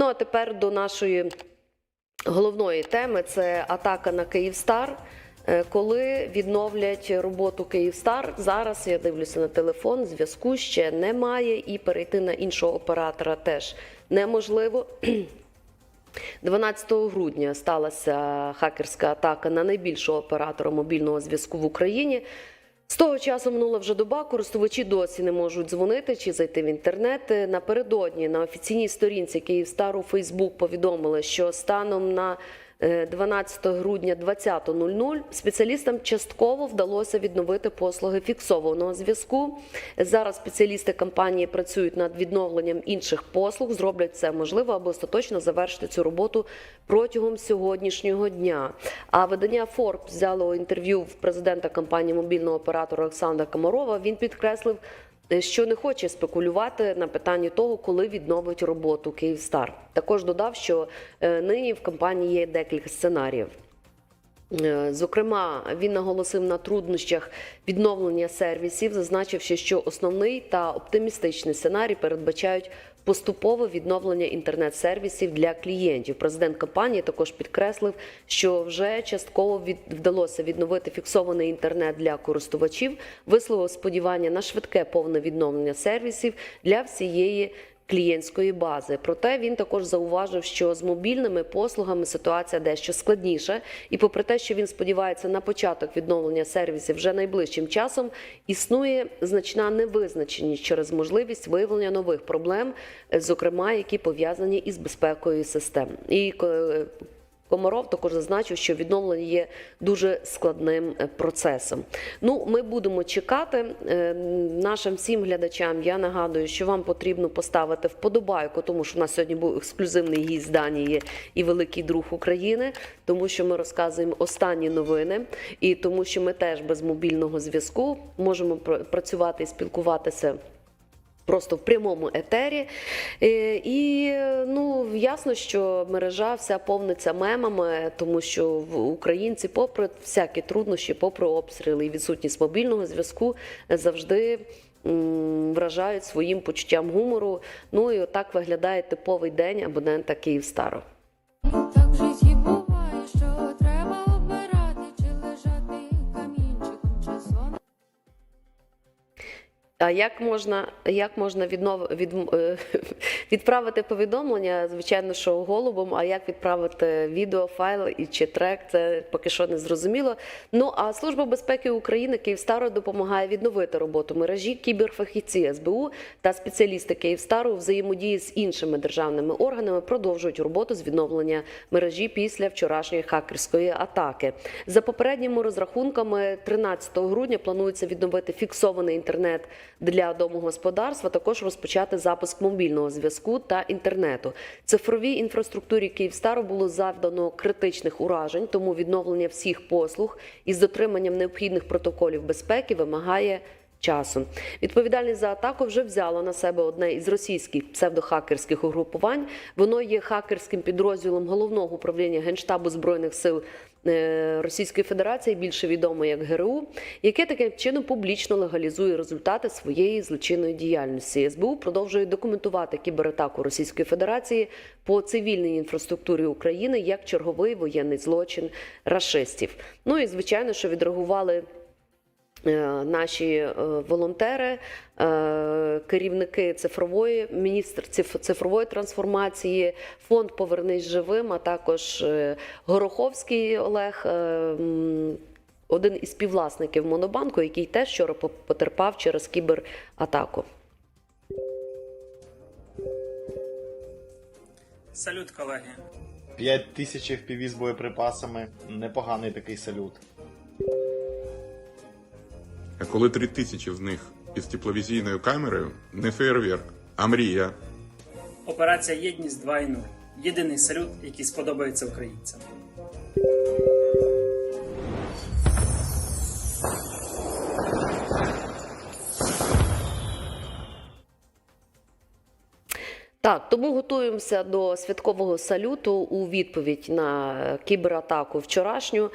Ну а тепер до нашої головної теми це атака на Київстар. Е, Коли відновлять роботу Київстар, зараз я дивлюся на телефон, зв'язку ще немає, і перейти на іншого оператора теж неможливо. 12 грудня сталася хакерська атака на найбільшого оператора мобільного зв'язку в Україні. З того часу минула вже доба. Користувачі досі не можуть дзвонити чи зайти в інтернет. Напередодні на офіційній сторінці Київстару Фейсбук повідомили, що станом на 12 грудня 20.00 спеціалістам частково вдалося відновити послуги фіксованого зв'язку. Зараз спеціалісти компанії працюють над відновленням інших послуг. Зроблять це можливо, аби остаточно завершити цю роботу протягом сьогоднішнього дня. А видання Forbes взяло інтерв'ю в президента компанії мобільного оператора Олександра Комарова. Він підкреслив, е, що не хоче спекулювати на питанні того, коли відновить роботу Київстар. Також додав, що е, нині в компанії є декілька сценаріїв. Е, Зокрема, він наголосив на труднощах відновлення сервісів, зазначивши, що основний та оптимістичний сценарій передбачають поступове відновлення інтернет-сервісів для клієнтів. Президент компанії також підкреслив, що вже частково від... вдалося відновити фіксований інтернет для користувачів, висловив сподівання на швидке повне відновлення сервісів для всієї клієнтської бази. Проте він також зауважив, що з мобільними послугами ситуація дещо складніша, і попри те, що він сподівається на початок відновлення сервісів вже найближчим часом, існує значна невизначеність через можливість виявлення нових проблем, зокрема які пов'язані із безпекою систем. І е, Комаров також зазначив, що відновлення є дуже складним е, процесом. Ну, ми будемо чекати Е, нашим всім глядачам. Я нагадую, що вам потрібно поставити вподобайку, тому що в нас сьогодні був ексклюзивний гість Данії і великий друг України, тому що ми розказуємо останні новини, і тому, що ми теж без мобільного зв'язку можемо пр- працювати і спілкуватися просто в прямому етері. Е, І ну ясно, що мережа вся повниться мемами, тому що українці, попри всякі труднощі, попри обстріли і відсутність мобільного зв'язку, завжди. Вражають своїм почуттям гумору. Ну і отак виглядає типовий день абонента Київстару. А як можна, як можна віднов, від, е, відправити повідомлення? Звичайно, що голубом, а як відправити відеофайл і чи трек, це поки що не зрозуміло. Ну а Служба безпеки України Київстару допомагає відновити роботу мережі. Кіберфахівці СБУ та спеціалісти Київстару взаємодії з іншими державними органами продовжують роботу з відновлення мережі після вчорашньої хакерської атаки. За попередніми розрахунками, 13 грудня планується відновити фіксований інтернет для домогосподарства, також розпочати запуск мобільного зв'язку та інтернету. Цифровій інфраструктурі Київстару було завдано критичних уражень, тому відновлення всіх послуг із дотриманням необхідних протоколів безпеки вимагає. Часу відповідальність за атаку вже взяло на себе одне із російських псевдохакерських угрупувань. Воно є хакерським підрозділом головного управління генштабу збройних сил е, Російської Федерації, більше відомо як ГРУ, яке таким чином публічно легалізує результати своєї злочинної діяльності. СБУ продовжує документувати кібератаку Російської Федерації по цивільній інфраструктурі України як черговий воєнний злочин рашистів. Ну і звичайно, що відреагували. Е, Наші е, волонтери, е, керівники цифрової, міністр цифрової трансформації, фонд Повернись живим, а також Гороховський Олег, один із співвласників Монобанку, який теж вчора потерпав через кібератаку. Салют, колеги. 5 тисяч FPV з боєприпасами. Непоганий такий салют. А коли три тисячі з них із тепловізійною камерою, не фейерверк, а мрія. Операція Єдність 2.0. Єдиний салют, який сподобається українцям. Так, тому готуємося до святкового салюту у відповідь на кібератаку вчорашню.